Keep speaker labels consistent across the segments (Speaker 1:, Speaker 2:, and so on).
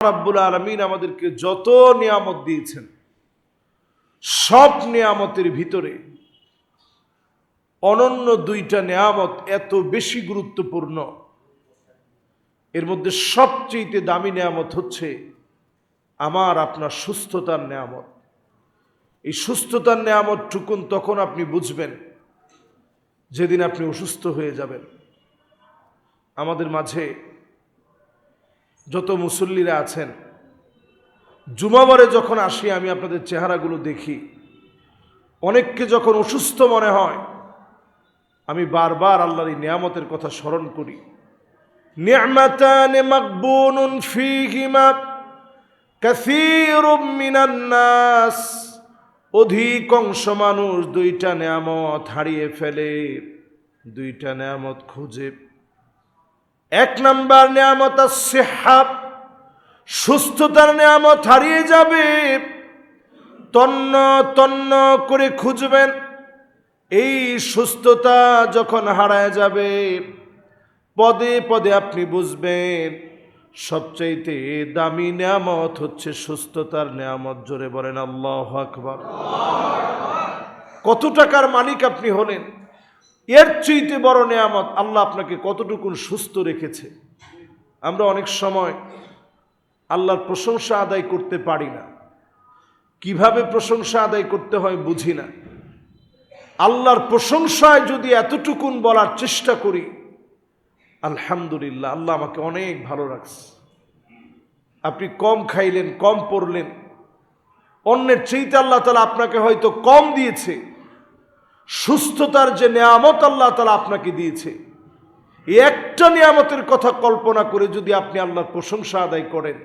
Speaker 1: রাব্বুল আলমিন আমাদেরকে যত নিয়ামত দিয়েছেন, সব নিয়ামতের ভিতরে অনন্য দুইটা নিয়ামত এত বেশি গুরুত্বপূর্ণ। এর মধ্যে সবচেয়ে দামি নিয়ামত হচ্ছে আমার, আপনার সুস্থতার নিয়ামত। এই সুস্থতার নিয়ামত টুকুন তখন আপনি বুঝবেন, যেদিন আপনি অসুস্থ হয়ে যাবেন। আমাদের মাঝে যত মুসল্লিরা আছেন জুমাবারে যখন আসি, আমি আপনাদের চেহারাগুলো দেখি, অনেককে যখন অসুস্থ মনে হয়, আমি বারবার আল্লাহর এই নিয়ামতের কথা স্মরণ করি। নিয়ামাতানে অধিকাংশ মানুষ দুইটা নিয়ামত হারিয়ে ফেলে, দুইটা নিয়ামত খুঁজে এক নাম্বার নিয়ামত সেহাব সুস্থতার নিয়ামত হারিয়ে যাবে। তন্ন তন্ন করে খুঁজবেন, এই সুস্থতা যখন হারায় যাবে, পদে পদে আপনি বুঝবেন, সবচাইতে দামি নিয়ামত হচ্ছে সুস্থতার নিয়ামত। জোরে বলেন, আল্লাহ আকবর। কত টাকার মালিক আপনি হলেন? এর চেয়েতে বড় নেয়ামত আল্লাহ আপনাকে কতটুকুন সুস্থ রেখেছে। আমরা অনেক সময় আল্লাহর প্রশংসা আদায় করতে পারি না। কীভাবে প্রশংসা আদায় করতে হয় বুঝি না। আল্লাহর প্রশংসায় যদি এতটুকুন বলার চেষ্টা করি, আলহামদুলিল্লাহ, আল্লাহ আমাকে অনেক ভালো রাখছে। আপনি কম খাইলেন, কম পড়লেন, অন্যের চেয়েতে আল্লাহ তালা আপনাকে হয়তো কম দিয়েছে। সুস্থতার যে নিয়ামত আল্লাহ তালা আপনাকে দিয়েছে, এই একটা নিয়ামতের কথা কল্পনা করে যদি আপনি আল্লাহর প্রশংসা আদায় করেন,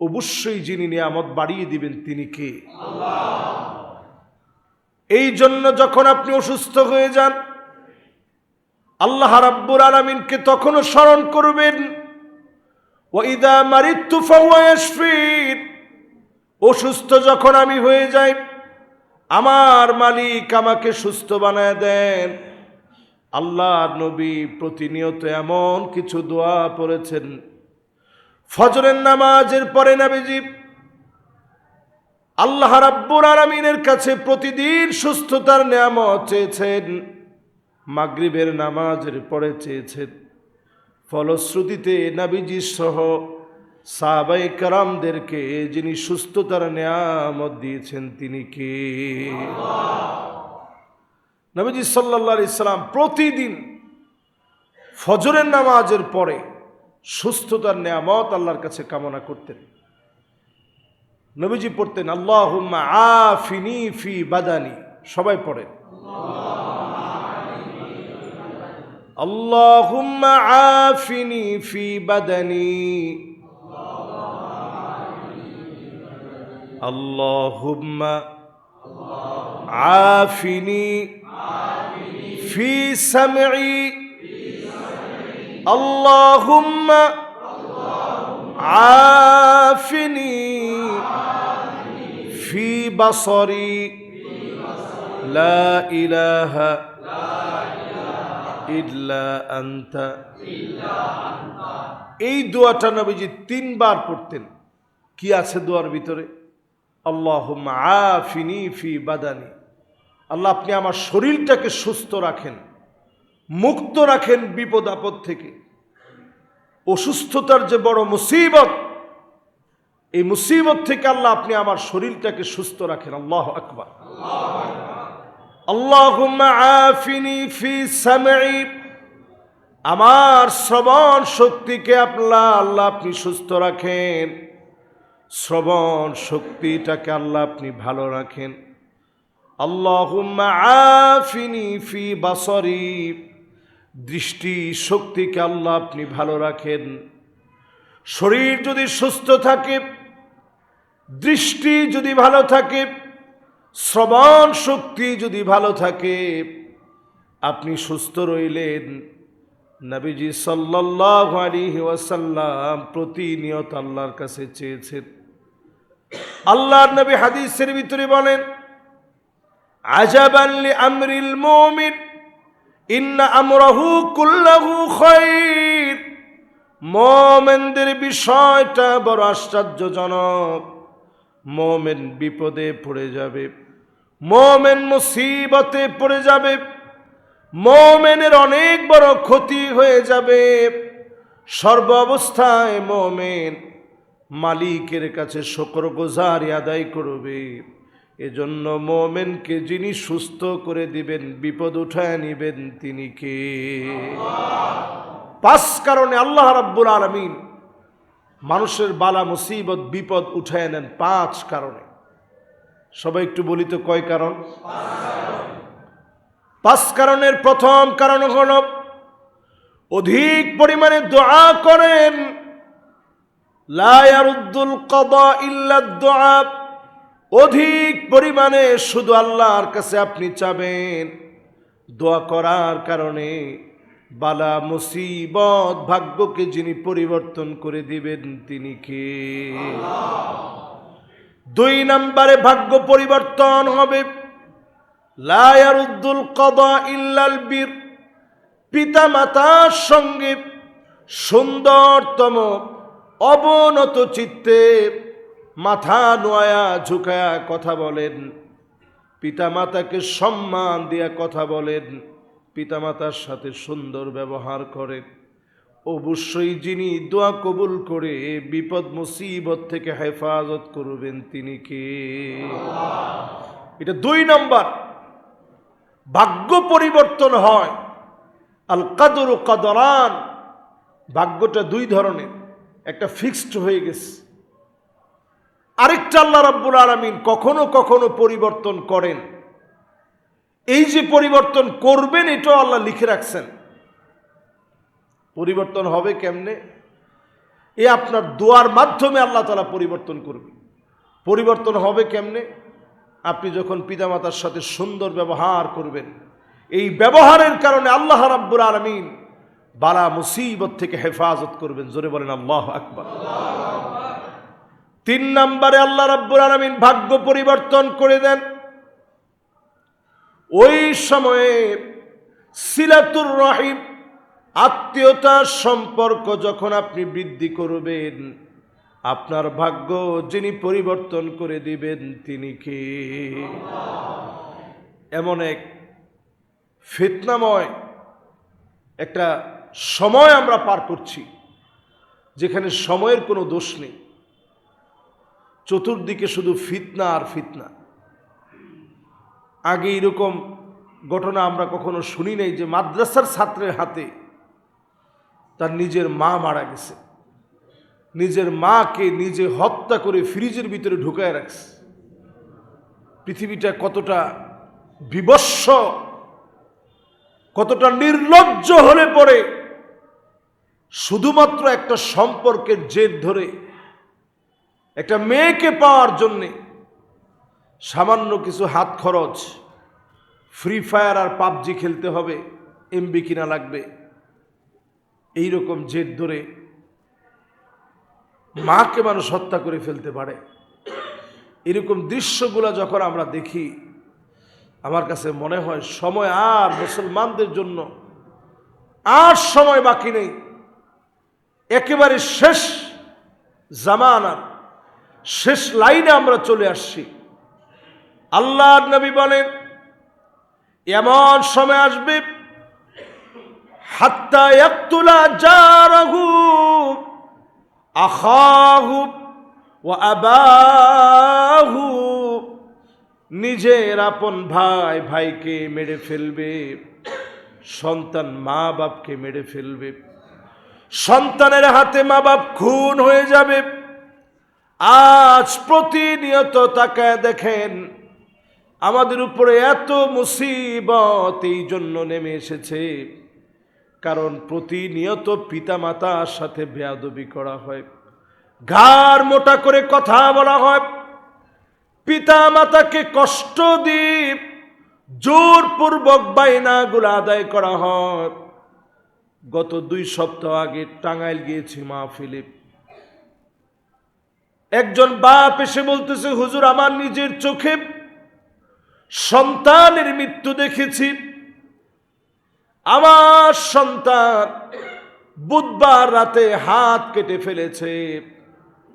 Speaker 1: অবশ্যই যিনি নিয়ামত বাড়িয়ে দিবেন তিনি কে? এই জন্য যখন আপনি অসুস্থ হয়ে যান, আল্লাহ রাব্বুর আলমিনকে তখনও স্মরণ করবেন ওইদা মারিত্তু অসুস্থ যখন আমি হয়ে যাই আমার মালিক আমাকে সুস্থ বানায় দেন। আল্লাহ নবী প্রতিনিয়ত এমন কিছু দোয়া পড়েছেন। ফজরের নামাজের পরে নবীজি আল্লাহ রাব্বুর আলমিনের কাছে প্রতিদিন সুস্থতার নিয়ামত চেয়েছেন, মাগরিবের নামাজের পরে চেয়েছেন। ফলশ্রুতিতে নাবিজি সহ সাবাই কারামদেরকে যিনি সুস্থতার নিয়ামত দিয়েছেন তিনি কে? নবীজি সাল্লা ইসলাম প্রতিদিন ফজরের নামাজের পরে সুস্থতার নিয়ামত আল্লাহর কাছে কামনা করতেন। নবীজি পড়তেন আল্লাহ আফিনি ফি বাদানি। সবাই পড়েন। আল্লাহ আফিনি ফি বাদানি। اللهم عافني في سمعي اللهم عافني في بصري لا إله ইল্লা আন্তা এই দোয়াটা নবীজি তিনবার পড়তেন কি আছে দোয়ার ভিতরে আল্লাহ আফিনি ফি বাদানি। আল্লাহ, আপনি আমার শরীরটাকে সুস্থ রাখেন, মুক্ত রাখেন বিপদ আপদ থেকে। অসুস্থতার যে বড় মুসিবত, এই মুসিবত থেকে আল্লাহ, আপনি আমার শরীরটাকে সুস্থ রাখেন। আল্লাহ আকবার। আমার শ্রবণ শক্তিকে আপনার আল্লাহ, আপনি সুস্থ রাখেন। শ্রবণ শক্তিটাকে আল্লাহ আপনি ভালো রাখেন। আল্লাহুম্মা আফিনি ফি বাসরি। দৃষ্টি শক্তিকে আল্লাহ আপনি ভালো রাখেন। শরীর যদি সুস্থ থাকে, দৃষ্টি যদি ভালো থাকে, শ্রবণ শক্তি যদি ভালো থাকে, আপনি সুস্থ রইলেন। নবীজি সাল্লাহ আলিহি ওয়াসাল্লাম প্রতিনিয়ত আল্লাহর কাছে চেয়েছেন। আল্লাহর নবী হাদিসের ভিতরে বলেন আজাবাল্লি আমরিল মুমিন, ইন্না আমরাহু কুল্লাহু খায়র মোমেনদের বিষয়টা বড় আশ্চর্যজনক। মোমেন বিপদে পড়ে যাবে, মোমেন মুসিবতে পড়ে যাবে, মোমেনের অনেক বড় ক্ষতি হয়ে যাবে। সর্ব অবস্থায় মোমেন মালিকের কাছে শকর গোজারি আদায় করবে। এজন্য মোমেনকে যিনি সুস্থ করে দিবেন, বিপদ উঠায় নিবেন তিনি কে? পাঁচ কারণে আল্লাহ রাব্বুল আলমিন মানুষের বালা, মুসিবত, বিপদ উঠায় নেন পাঁচ কারণে। সবাই একটু বলি তো কয় কারণ? পাঁচ কারণের প্রথম কারণ হল, অধিক পরিমাণে দোয়া করেন লায়ারুদ্দুল কদা ইল্লা দোয়া অধিক পরিমাণে শুধু আল্লাহর কাছে আপনি চাবেন। দোয়া করার কারণে বালা মুসিবত ভাগ্যকে যিনি পরিবর্তন করে দিবেন, তিনি কে? দুই নম্বরে ভাগ্য পরিবর্তন হবে। লায়ারুদ্দুল কদা ইল্লাল বীর পিতা মাতার সঙ্গে সুন্দরতম অবনত চিত্তে মাথা নোয়া ঝুঁকায়া কথা বলেন। পিতামাতাকে সম্মান দিয়া কথা বলেন। পিতামাতার সাথে সুন্দর ব্যবহার করেন। অবশ্যই যিনি দোয়া কবুল করে বিপদ মুসিবত থেকে হেফাজত করবেন তিনি কে? এটা দুই নম্বর। ভাগ্য পরিবর্তন হয়। আল কাদর কাদরান। ভাগ্যটা দুই ধরনের। একটা ফিক্সড হয়ে গেছে। আরেকটা আল্লাহ রাব্বুল আলমিন কখনো কখনো পরিবর্তন করেন। এই যে পরিবর্তন করবেন, এটাও আল্লাহ লিখে রাখছেন। পরিবর্তন হবে কেমনে? এ আপনার দোয়ার মাধ্যমে আল্লাহ তালা পরিবর্তন করবে পরিবর্তন হবে কেমনে? আপনি যখন পিতামাতার সাথে সুন্দর ব্যবহার করবেন, এই ব্যবহারের কারণে আল্লাহ রাব্বুল আলমিন বালা মুসিবত থেকে হেফাজত করবেন। জোরে বলেন, আল্লাহ আকবর। তিন নম্বরে আল্লাহ রাব্বুল আলমিন ভাগ্য পরিবর্তন করে দেন। ওই সময়ে সিলাতুর রহিম আত্মীয়তার সম্পর্ক যখন আপনি বৃদ্ধি করবেন, আপনার ভাগ্য যিনি পরিবর্তন করে দিবেন, তিনি কে? এমন এক ফিতনাময় একটা সময় আমরা পার করছি, যেখানে সময়ের কোনো দোষ নেই। চতুর্দিকে শুধু ফিতনা আর ফিতনা। আগে এরকম ঘটনা আমরা কখনো শুনি নাই যে মাদ্রাসার ছাত্রের হাতে তার নিজের মা মারা গেছে। নিজের মাকে নিজে হত্যা করে ফ্রিজের ভিতরে ঢুকায় রাখছে। পৃথিবীটা কতটা বিবস্ব কতটা নির্লজ্জ হলে পড়ে শুধুমাত্র একটা সম্পর্কের জেদ ধরে, একটা মেয়েকে পাওয়ার জন্যে সামান্য কিছু হাত খরচ ফ্রি ফায়ার আর পাবজি খেলতে হবে এমবি কিনা লাগবে। এই রকম জেদ ধরে মাকে মানুষ হত্যা করে ফেলতে পারে। এরকম দৃশ্যগুলো যখন আমরা দেখি, আমার কাছে মনে হয় সময় আর মুসলমানদের জন্য আর সময় বাকি নেই। একেবারে শেষ জামানার শেষ লাইনে আমরা চলে আসছি। আল্লাহ নবী বলেন, এমন সময় আসবে, হাত্তা একতুলা জারাহু, আখাহু ও আবাহু। নিজের আপন ভাই, ভাইকে মেরে ফেলবে, সন্তান মা বাপকে মেরে ফেলবে। সন্তানের হাতে মা বাপ খুন হয়ে যাবে। আজ প্রতিনিয়ত তাকে দেখেন, আমাদের উপরে এত মুসিবত এই জন্য নেমে এসেছে। কারণ প্রতিনিয়ত পিতামাতার সাথে বেয়াদবি করা হয়। ঘাড় মোটা করে কথা বলা হয়। পিতা মাতাকে কষ্ট দিয়ে জোরপূর্বক বাইনাগুলো আদায় করা হয়। গত দুই সপ্তাহ আগে টাঙ্গাইল গিয়েছি মা ফিলিপ। একজন বাপ এসে বলতেছে, হুজুর, আমার নিজের চোখে সন্তানের মৃত্যু দেখেছি। আমার সন্তান বুধবার রাতে হাত কেটে ফেলেছে,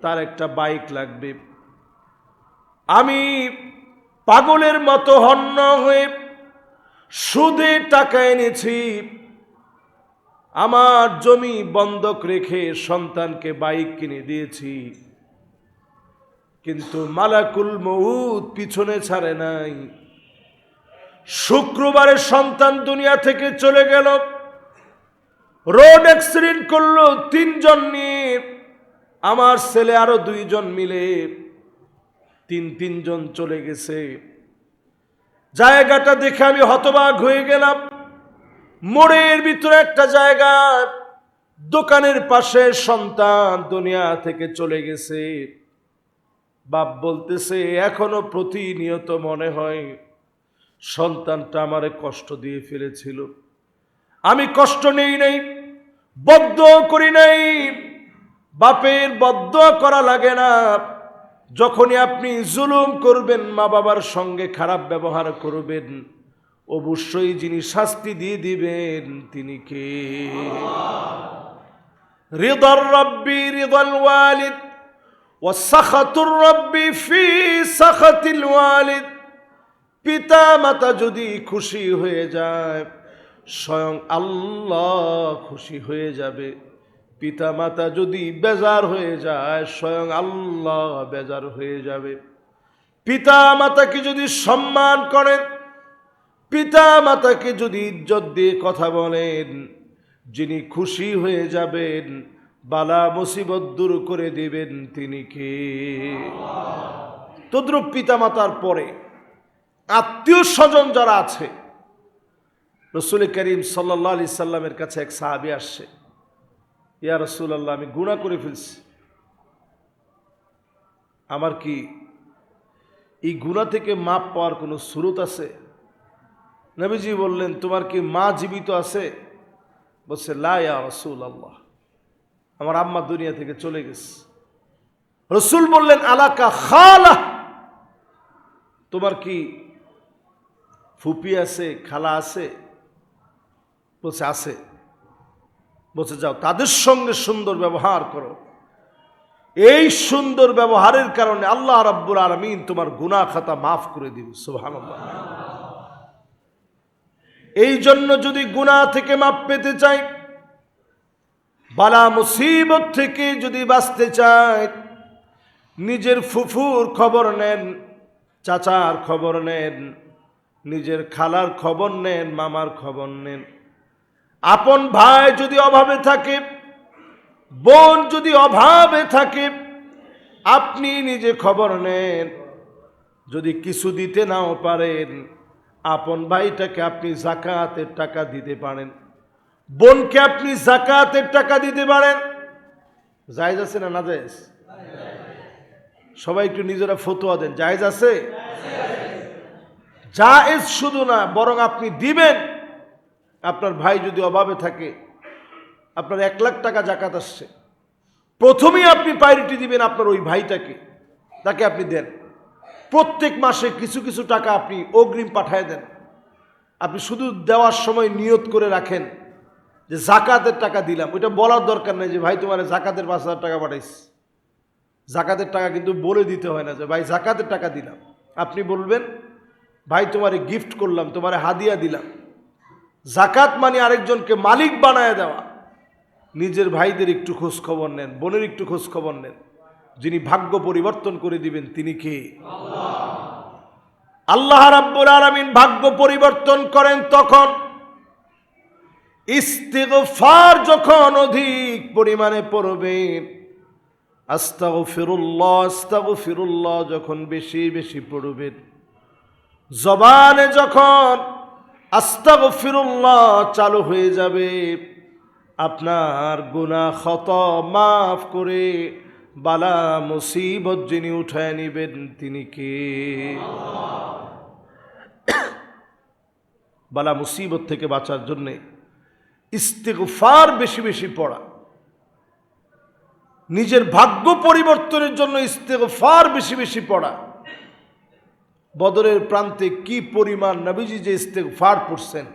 Speaker 1: তার একটা বাইক লাগবে। আমি পাগলের মতো হন্য হয়ে সুদে টাকা এনেছি। আমার জমি বন্ধক রেখে সন্তানকে বাইক কিনে দিয়েছি। কিন্তু মালাকুল মউদ পিছনে ছাড়ে নাই। শুক্রবারে সন্তান দুনিয়া থেকে চলে গেল। রোড অ্যাক্সিডেন্ট করল তিনজন নিয়ে। আমার ছেলে আরও দুইজন মিলে তিন তিনজন চলে গেছে। জায়গাটা দেখে আমি হতবাক হয়ে গেলাম। মোড়ের ভিতরে একটা জায়গা, দোকানের পাশে সন্তান দুনিয়া থেকে চলে গেছে। বাপ বলতেছে, এখনও প্রতিনিয়ত মনে হয় সন্তানটা আমারে কষ্ট দিয়ে ফেলেছিল। আমি কষ্ট নেই নাই বদ্ধ করি নাই। বাপের বদ্ধ করা লাগে না। যখনই আপনি জুলুম করবেন মা বাবার সঙ্গে খারাপ ব্যবহার করবেন অবশ্যই যিনি শাস্তি দিয়ে দিবেন, তিনি কে? রিদর রব্বি, রিদল ওয়ালিদ ও সাখাতুর রব্বি ফি সাখাতিল ওয়ালিদ। পিতা, মাতা যদি খুশি হয়ে যায়, স্বয়ং আল্লাহ খুশি হয়ে যাবে। পিতা, মাতা যদি বেজার হয়ে যায়, স্বয়ং আল্লাহ বেজার হয়ে যাবে। পিতা, মাতাকে যদি সম্মান করেন পিতা মাতাকে যদি ইজ্জত দিয়ে কথা বলেন, যিনি খুশি হয়ে যাবেন, বালা মুসিবত দূর করে দিবেন তিনি কে? তদ্রুপ পিতা মাতার পরে আত্মীয় স্বজন যারা আছে, রসুল করিম সাল্লা আলি সাল্লামের কাছে এক সাহাবি আসছে, ইয়া রসুল আল্লাহ আমি গুণা করে ফেলছি। আমার কি এই গুণা থেকে মাপ পাওয়ার কোনো সুরত আছে? নবীজি বললেন, তোমার কি মা জীবিত আছে? বলছে লাইয়া রসুল আল্লাহ আমার আম্মা দুনিয়া থেকে চলে গেছে। রসুল বললেন, আলাকা খালা, তোমার কি ফুপি আছে, খালা আছে? বলছে আছে। বলছে, যাও, তাদের সঙ্গে সুন্দর ব্যবহার করো। এই সুন্দর ব্যবহারের কারণে আল্লাহ রাব্বুল আলমিন তোমার গুনা খাতা মাফ করে দিবে সুহান এই জন্য যদি গুনাহ থেকে মাপ পেতে চাই, বালা মুসিবত থেকে যদি বাঁচতে চায় নিজের ফুফুর খবর নেন, চাচার খবর নেন, নিজের খালার খবর নেন, মামার খবর নেন। আপন ভাই যদি অভাবে থাকে, বোন যদি অভাবে থাকে, আপনি নিজে খবর নেন। যদি কিছু দিতে নাও পারেন আপন ভাইটাকে আপনি জাকাতের টাকা দিতে পারেন, বোনকে আপনি জাকাতের টাকা দিতে পারেন। জায়জ আছে না না জায়জ সবাই একটু নিজেরা ফতোয়া দেন, জায়জ আছে? জায়েজ শুধু না, বরং আপনি দিবেন। আপনার ভাই যদি অভাবে থাকে, আপনার এক লাখ টাকা জাকাত আসছে। প্রথমেই আপনি প্রায়োরিটি দিবেন আপনার ওই ভাইটাকে, তাকে আপনি দেন। প্রত্যেক মাসে কিছু কিছু টাকা আপনি অগ্রিম পাঠায় দেন। আপনি শুধু দেওয়ার সময় নিয়ত করে রাখেন যে জাকাতের টাকা দিলাম। ওইটা বলার দরকার নেই যে, ভাই, তোমার জাকাতের পাঁচ হাজার টাকা পাঠাইস জাকাতের টাকা কিন্তু বলে দিতে হয় না যে, ভাই, জাকাতের টাকা দিলাম। আপনি বলবেন, ভাই, তোমারে গিফট করলাম, তোমারে হাদিয়া দিলাম। জাকাত মানে আরেকজনকে মালিক বানায় দেওয়া। নিজের ভাইদের একটু খোঁজ খবর নেন, বোনের একটু খোঁজ খবর নেন। যিনি ভাগ্য পরিবর্তন করে দিবেন, তিনি কে? আল্লাহ রাব্বুল আলামিন ভাগ্য পরিবর্তন করেন তখন। ইস্তিগফার যখন অধিক পরিমাণে পড়বে আস্তাগ ফিরুল্লাহ আস্তাগ ফিরুল্লাহ যখন বেশি বেশি পড়বেন। জবানে যখন আস্তাগ ফিরুল্লাহ চালু হয়ে যাবে, আপনার গুনাহ ক্ষত মাফ করে বালা মুসিবত যিনি উঠায় নিবেন, তিনি কে? বালা মুসিবত থেকে বাঁচার জন্যে ইস্তেগফার বেশি বেশি পড়া। নিজের ভাগ্য পরিবর্তনের জন্য ইস্তেগফার বেশি বেশি পড়া। বদরের প্রান্তে কি পরিমাণ নবীজি যে ইস্তেগফার পড়ছেন।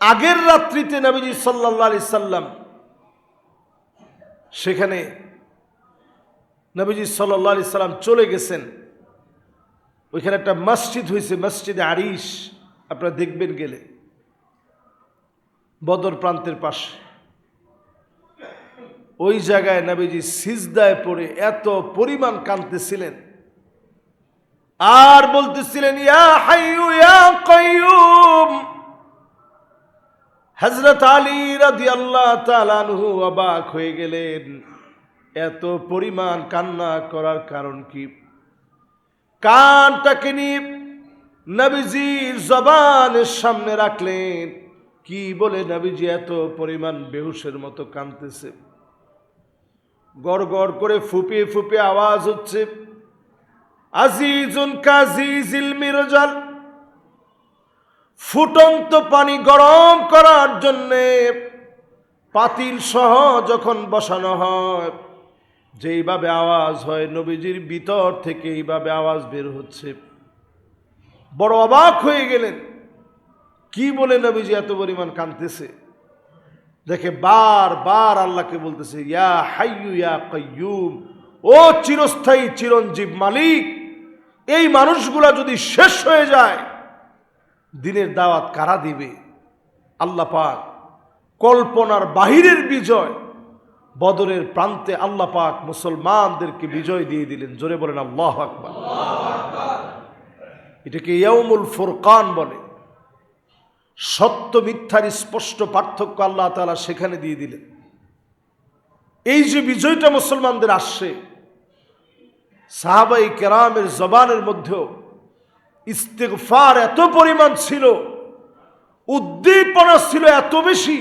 Speaker 1: আগের রাত্রিতে নবীজি সাল্লাহ সাল্লাম সেখানে নবীজি সাল্লাহ আলি সাল্লাম চলে গেছেন। ওইখানে একটা মসজিদ হয়েছে মসজিদে আরিস আপনারা দেখবেন গেলে। বদর প্রান্তের পাশে। ওই জায়গায় নবীজি সিজদায় পড়ে এত পরিমাণ কাঁদতেছিলেন। আর বলতেছিলেন, ইয়া ইয়া হজরত আলী রাদি আল্লাহ তালানহু অবাক হয়ে গেলেন। এত পরিমাণ কান্না করার কারণ কি? কানটাকে নিয়ে নবীজির জবানের সামনে রাখলেন। কি বলে নবীজি এত পরিমাণ বেহুশের মতো কানতেছে গড় গড় করে ফুপিয়ে ফুপিয়ে আওয়াজ হচ্ছে, আজিজুন কাজিজিল মিরজাল, ফুটন্ত পানি গরম করার জন্যে পাতিল সহ যখন বসানো হয় যেইভাবে আওয়াজ হয় নবীজির ভিতর থেকে এইভাবে আওয়াজ বের হচ্ছে। বড় অবাক হয়ে গেলেন। কি বলে নবীজি এত পরিমাণ কাঁদতেছে? দেখে বার বার আল্লাহকে বলতেছে, ইয়া হাইয়ু, ইয়া কাইয়ুম, ও চিরস্থায়ী চিরঞ্জীব মালিক, এই মানুষগুলা যদি শেষ হয়ে যায়, দিনের দাওয়াত কারা দিবে? আল্লাহ পাক কল্পনার বাহিরের বিজয় বদরের প্রান্তে আল্লাহ পাক মুসলমানদেরকে বিজয় দিয়ে দিলেন। জোরে বলেন, আল্লাহ আকবার। এটাকে ইয়ৌমুল ফুরকান বলে। সত্য মিথ্যার স্পষ্ট পার্থক্য আল্লাহ তালা সেখানে দিয়ে দিলেন। এই যে বিজয়টা মুসলমানদের আসছে সাহাবাই কেরামের জবানের মধ্যেও ইস্তেকফার এত পরিমাণ ছিল, উদ্দীপনা ছিল এত বেশি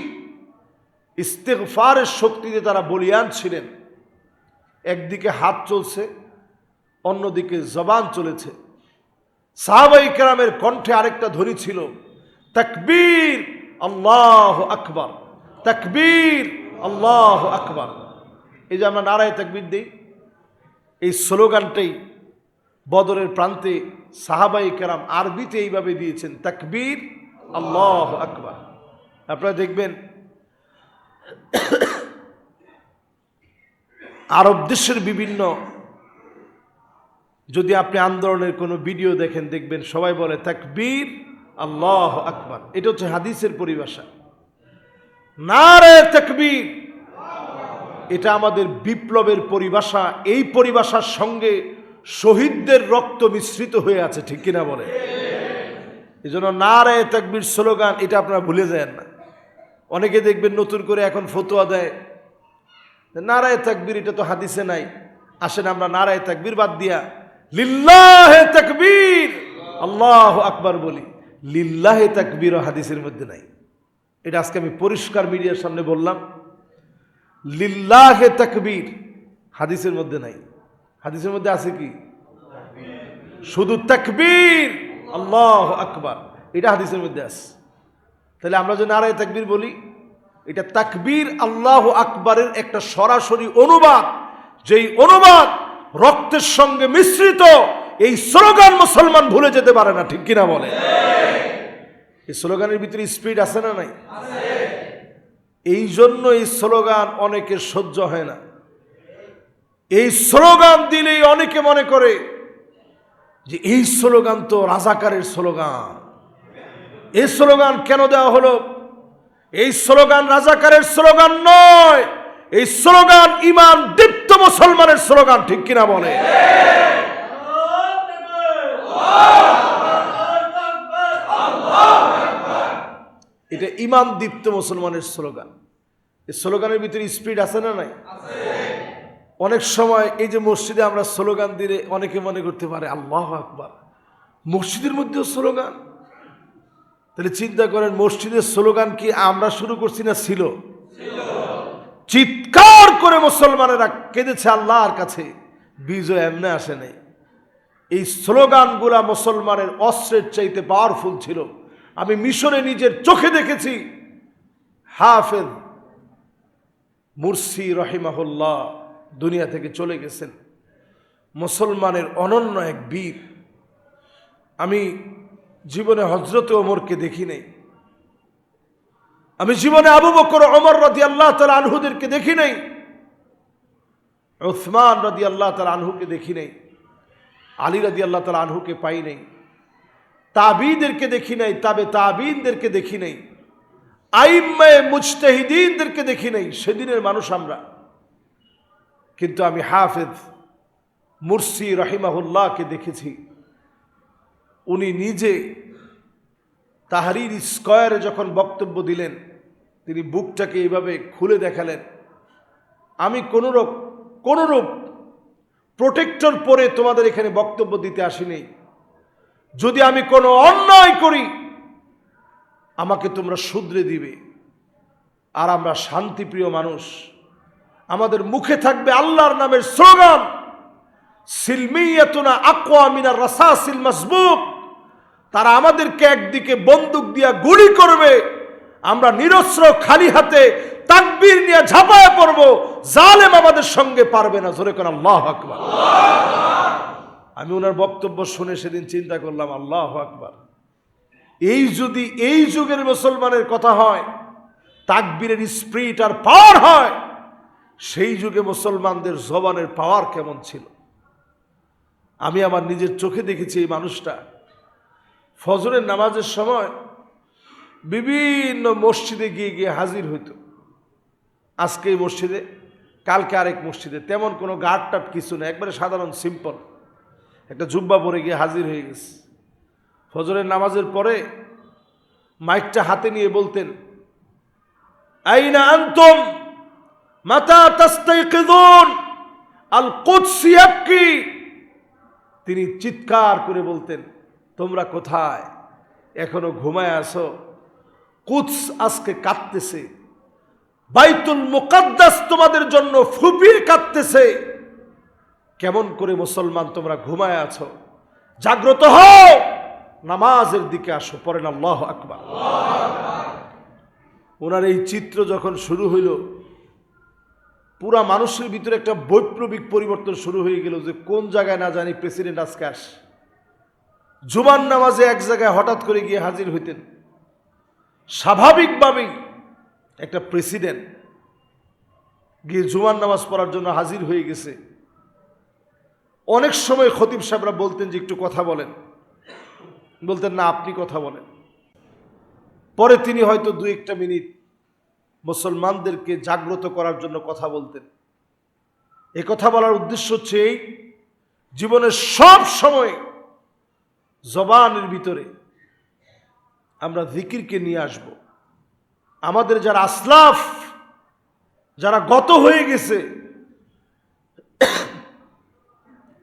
Speaker 1: ইস্তেকফারের শক্তিতে তারা বলিয়ান ছিলেন। একদিকে হাত চলছে, অন্যদিকে জবান চলেছে। সাহাবাই কেরামের কণ্ঠে আরেকটা ধ্বনি ছিল, তকবীর আল্লাহ আকবর, তকবীর আল্লাহ আকবর। এই যে আমরা নারায় তকবীর দিই, এই স্লোগানটাই বদরের প্রান্তে সাহাবাই কেরাম আরবিতে এইভাবে দিয়েছেন, তকবীর আল্লাহ আকবর। আপনারা দেখবেন আরব দেশের বিভিন্ন, যদি আপনি আন্দোলনের কোনো ভিডিও দেখেন, দেখবেন সবাই বলে, তাকবীর আল্লাহ আকবার। এটা হচ্ছে হাদিসের পরিভাষা। না রে তাকবীর। এটা আমাদের বিপ্লবের পরিভাষা। এই পরিভাষার সঙ্গে শহীদদের রক্ত মিশ্রিত হয়ে আছে, ঠিক কিনা বলে এই জন্য না রে তাকবীর স্লোগান, এটা আপনারা ভুলে যায় না। অনেকে দেখবেন নতুন করে এখন ফতোয়া দেয়। নারায় তাকবীর, এটা তো হাদিসে নাই। আসেন আমরা নারায় তাকবীর বাদ দিয়া, লিল্লাহে তাকবীর, আল্লাহ আকবার বলি। লিল্লাহে তাকবীর হাদিসের মধ্যে নাই। এটা আজকে আমি পরিষ্কার মিডিয়ার সামনে বললাম। লিল্লাহে তাকবীর হাদিসের মধ্যে নাই। হাদিসের মধ্যে আছে কি? শুধু তাকবীর, আল্লাহ আকবার। এটা হাদিসের মধ্যে আছে। তাহলে আমরা যে নারায় তাকবীর বলি, এটা তাকবীর আল্লাহ আকবরের একটা সরাসরি অনুবাদ। যেই অনুবাদ রক্তের সঙ্গে মিশ্রিত, এই স্লোগান মুসলমান ভুলে যেতে পারে না, ঠিক কিনা বলে? এই স্লোগানের ভিতরে স্পিড আছে না নাই? এই জন্য এই স্লোগান অনেকের সহ্য হয় না। এই স্লোগান দিলেই অনেকে মনে করে যে এই স্লোগান তো রাজাকারের স্লোগান। এই স্লোগান কেন দেওয়া হলো? এই স্লোগান রাজাকারের স্লোগান নয়। এই স্লোগান ইমান দীপ্ত মুসলমানের স্লোগান, ঠিক কিনা বলে? এটা ইমান দীপ্ত মুসলমানের স্লোগান। এই স্লোগানের ভিতরে স্পিড আছে না নাই? অনেক সময় এই যে মসজিদে আমরা স্লোগান দিলে অনেকে মনে করতে পারে, আল্লাহ আকবার। মসজিদের মধ্যেও স্লোগান। তাহলে চিন্তা করেন, মসজিদের স্লোগান কি আমরা শুরু করছি না ছিল? চিৎকার করে মুসলমানেরা কেঁদেছে আল্লাহর কাছে। বিজয় এমনি আসে নাই। এই স্লোগানগুলা মুসলমানের অস্ত্রের চাইতে পাওয়ারফুল ছিল। আমি মিশরে নিজের চোখে দেখেছি। হাফেজ মুরসি রহিমাহুল্লাহ দুনিয়া থেকে চলে গেছেন। মুসলমানের অনন্য এক বীর। আমি জীবনে হজরত ওমরকে দেখি নাই। আমি জীবনে আবু বকর অমর রদি আল্লাহ তালা আনহুদেরকে দেখি নাই। ওসমান রদি আল্লাহ তালা আনহুকে দেখি নাই। আলী রদি আল্লাহ তালা আনহুকে পাই নাই। তাবিদেরকে দেখি নাই, তাবে তাবিনদেরকে দেখি নাই। আইম্মায় মুজতাহিদিনদেরকে দেখি নাই, সেদিনের মানুষ আমরা। কিন্তু আমি হাফেজ মুরসি রহিমাহুল্লাহকে দেখেছি। উনি নিজে তাহারির স্কয়ারে যখন বক্তব্য দিলেন, তিনি বুকটাকে এইভাবে খুলে দেখালেন। আমি কোনোরূপ কোনোরূপ প্রোটেক্টর পরে তোমাদের এখানে বক্তব্য দিতে আসিনি। যদি আমি কোনো অন্যায় করি, আমাকে তোমরা শুধরে দিবে। আর আমরা শান্তিপ্রিয় মানুষ। আমাদের মুখে থাকবে আল্লাহর নামের স্লোগান মিনার রাসাসিল মাসবুক। তারা আমাদেরকে একদিকে বন্দুক দিয়া গুলি করবে। আমরা নিরস্ত্র খালি হাতে তাকবীর নিয়ে ঝাঁপায় পড়ব। জালেম আমাদের সঙ্গে পারবে না। জোরে কোন, আল্লাহ আকবার। আমি ওনার বক্তব্য শুনে সেদিন চিন্তা করলাম, আল্লাহ আকবার। এই যদি এই যুগের মুসলমানের কথা হয়, তাকবীরের স্প্রিট আর পাওয়ার হয়, সেই যুগে মুসলমানদের জবানের পাওয়ার কেমন ছিল? আমি আমার নিজের চোখে দেখেছি এই মানুষটা ফজরের নামাজের সময় বিভিন্ন মসজিদে গিয়ে গিয়ে হাজির হইতো। আজকে এই মসজিদে, কালকে আরেক মসজিদে। তেমন কোনো গার্ড টাট কিছু না একবারে সাধারণ সিম্পল একটা জুব্বা পরে গিয়ে হাজির হয়ে গেছে। ফজরের নামাজের পরে মাইকটা হাতে নিয়ে বলতেন, আইনা আন্তম? মাতা আল তিনি চিৎকার করে বলতেন তোমরা কোথায়? এখনও ঘুমায় আসো কুৎস আজকে কাঁদতেছে। বাইতুল মুকাদ্দাস তোমাদের জন্য ফুপির কাঁদতেছে। কেমন করে মুসলমান তোমরা ঘুমায় আছো? জাগ্রত হও! নামাজের দিকে আসো পরেন আল্লাহ আকবার। ওনার এই চিত্র যখন শুরু হইল, পুরা মানুষের ভিতরে একটা বৈপ্লবিক পরিবর্তন শুরু হয়ে গেল যে কোন জায়গায় না জানি প্রেসিডেন্ট আজকে আস। জুমান নামাজে এক জায়গায় হঠাৎ করে গিয়ে হাজির হইতেন। স্বাভাবিকভাবেই একটা প্রেসিডেন্ট গিয়ে জুমান নামাজ পড়ার জন্য হাজির হয়ে গেছে। অনেক সময় খতিব সাহেবরা বলতেন যে, একটু কথা বলেন। বলতেন, না, আপনি কথা বলেন। পরে তিনি হয়তো দু একটা মিনিট মুসলমানদেরকে জাগ্রত করার জন্য কথা বলতেন। এ কথা বলার উদ্দেশ্য হচ্ছে এই, জীবনের সব সময় জবানের ভিতরে আমরা জিকিরকে নিয়ে আসব। আমাদের যারা আসলাফ, যারা গত হয়ে গেছে,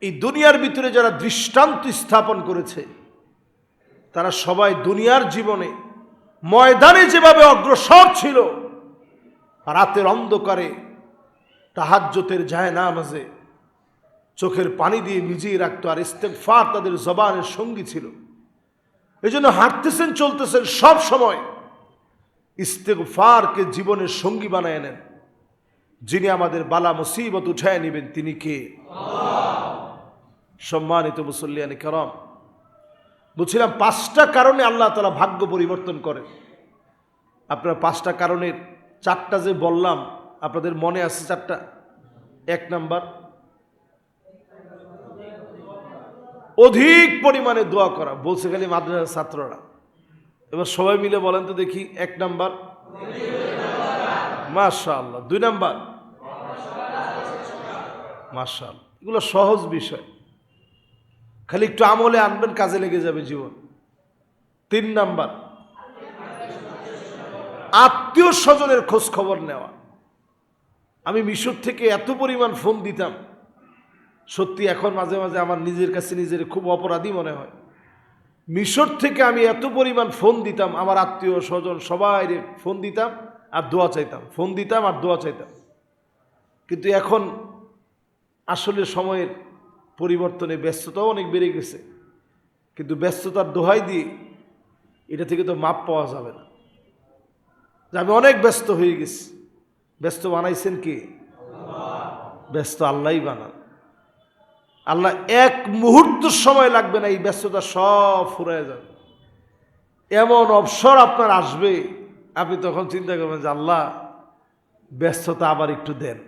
Speaker 1: এই দুনিয়ার ভিতরে যারা দৃষ্টান্ত স্থাপন করেছে, তারা সবাই দুনিয়ার জীবনে ময়দানে যেভাবে অগ্রসর ছিল, রাতের অন্ধকারে তাহাজ্যতের যায় না মাঝে চোখের পানি দিয়ে ভিজিয়ে রাখতো, আর ইস্তেকফার তাদের জবানের সঙ্গী ছিল। এই জন্য হাঁটতেছেন, চলতেছেন সব সময়। ইস্তেকফারকে জীবনের সঙ্গী বানায় নেন। যিনি আমাদের বালা মুসিবত উঠায় নেবেন, তিনি কে? সম্মানিত মুসল্লিয়ানি করম, বলছিলাম, পাঁচটা কারণে আল্লাহ তালা ভাগ্য পরিবর্তন করে আপনার পাঁচটা কারণের চারটা যে বললাম, আপনাদের মনে আছে চারটা? এক নাম্বার অধিক পরিমাণে দোয়া করা। বলছে খালি মাদ্রাসার ছাত্ররা। এবার সবাই মিলে বলেন তো দেখি, এক নাম্বার। মাশা আল্লাহ দুই নাম্বার। মাশাল এগুলো সহজ বিষয়। খালি একটু আমলে আনবেন, কাজে লেগে যাবে জীবন। তিন নাম্বার। আত্মীয় স্বজনের খোঁজ খবর নেওয়া। আমি মিশর থেকে এত পরিমাণ ফোন দিতাম। সত্যি এখন মাঝে মাঝে আমার নিজের কাছে নিজের খুব অপরাধী মনে হয়। মিশর থেকে আমি এত পরিমাণ ফোন দিতাম, আমার আত্মীয় স্বজন সবাই ফোন দিতাম আর দোয়া চাইতাম। ফোন দিতাম আর দোয়া চাইতাম। কিন্তু এখন আসলে সময়ের পরিবর্তনে ব্যস্ততাও অনেক বেড়ে গেছে। কিন্তু ব্যস্ততার দোহাই দিয়ে এটা থেকে তো মাপ পাওয়া যাবে না। যে আমি অনেক ব্যস্ত হয়ে গেছি। ব্যস্ত বানাইছেন কে? ব্যস্ত আল্লাহই বানান। আল্লাহ এক মুহূর্ত সময় লাগবে না, এই ব্যস্ততা সব ফুরায় যাবে। এমন অবসর আপনার আসবে, আপনি তখন চিন্তা করবেন যে, আল্লাহ, ব্যস্ততা আবার একটু দেন।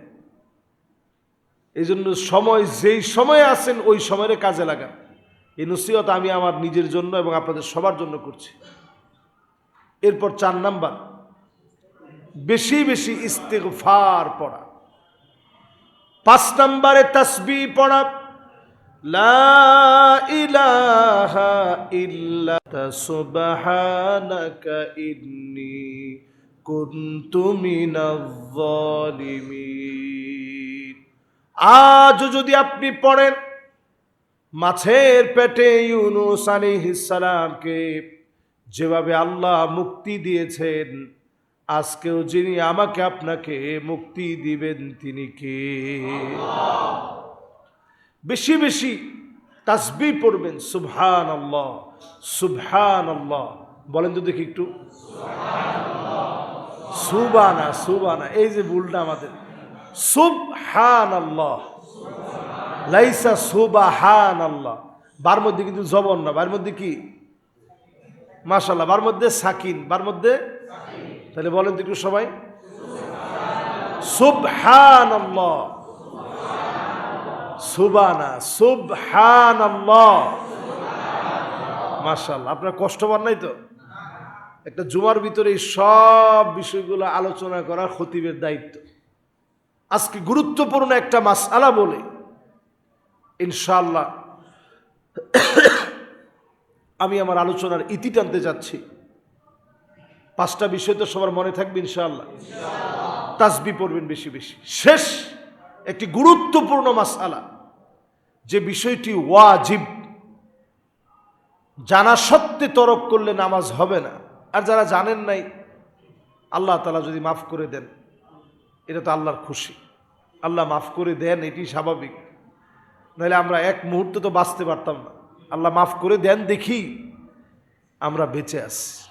Speaker 1: এই জন্য সময়, যেই সময়ে আছেন, ওই সময়ের কাজে লাগান। এই নসিহত আমি আমার নিজের জন্য এবং আপনাদের সবার জন্য করছি। এরপর চার নাম্বার, বেশি বেশি ইস্তেগফার পড়া। পাঁচ নাম্বারে তাসবি পড়া। আজ যদি আপনি পড়েন, মাছের পেটে ইউনুস আলাইহিস সালামকে যেভাবে আল্লাহ মুক্তি দিয়েছেন, আজকেও যিনি আমাকে আপনাকে মুক্তি দিবেন তিনি কে? বেশি বেশি তাসবি পড়বেন সুবহান আল্লাহ সুবহান আল্লাহ বলেন তো দেখি একটু। সুবানা সুবানা এই যে ভুলটা আমাদের। সুবহান আল্লাহ লাইসা সুবাহান আল্লাহ বার মধ্যে কিন্তু জবন না, বার মধ্যে কি? মাশাল্লাহ বার মধ্যে সাকিন, বার মধ্যে? তাহলে বলেন তো একটু সবাই। সুবহান আল্লাহ সুবানা সুবহান মাশাল্লাহ আপনার কষ্ট পান নাই তো? একটা জুমার ভিতরে এই সব বিষয়গুলো আলোচনা করা খতিবের দায়িত্ব। আজকে গুরুত্বপূর্ণ একটা মাসআলা বলে ইনশাল্লাহ আমি আমার আলোচনার ইতি টানতে যাচ্ছি। পাঁচটা বিষয় তো সবার মনে থাকবে ইনশাআল্লাহ। তাসবি পড়বেন বেশি বেশি। শেষ! একটি গুরুত্বপূর্ণ মাসআলা যে বিষয়টি ওয়াজিব। জানা সত্ত্বে তরক করলে নামাজ হবে না। আর যারা জানেন নাই, আল্লাহ তালা যদি মাফ করে দেন, এটা তো আল্লাহর খুশি। আল্লাহ মাফ করে দেন এটি স্বাভাবিক। নাহলে আমরা এক মুহূর্তে তো বাঁচতে পারতাম না। আল্লাহ মাফ করে দেন, দেখি আমরা বেঁচে আছি।